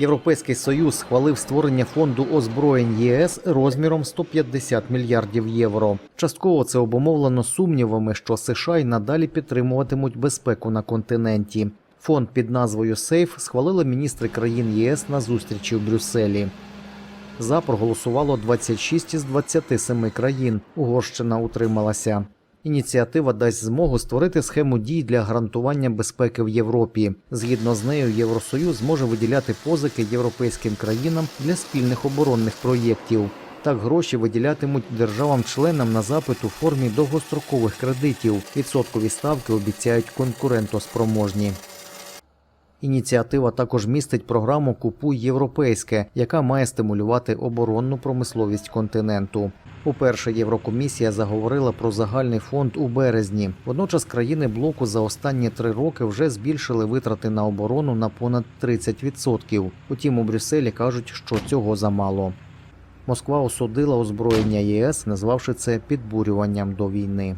Європейський союз схвалив створення фонду озброєнь ЄС розміром 150 мільярдів євро. Частково це обумовлено сумнівами, що США й надалі підтримуватимуть безпеку на континенті. Фонд під назвою Сейф схвалили міністри країн ЄС на зустрічі в Брюсселі. За проголосувало 26 із 27 країн. Угорщина утрималася. Ініціатива дасть змогу створити схему дій для гарантування безпеки в Європі. Згідно з нею, Євросоюз зможе виділяти позики європейським країнам для спільних оборонних проєктів. Так гроші виділятимуть державам-членам на запит у формі довгострокових кредитів. Відсоткові ставки обіцяють конкурентоспроможні. Ініціатива також містить програму Купуй європейське, яка має стимулювати оборонну промисловість континенту. Уперше Єврокомісія заговорила про загальний фонд у березні. Водночас країни блоку за останні три роки вже збільшили витрати на оборону на понад 30%. Утім, у Брюсселі кажуть, що цього замало. Москва осудила озброєння ЄС, назвавши це підбурюванням до війни.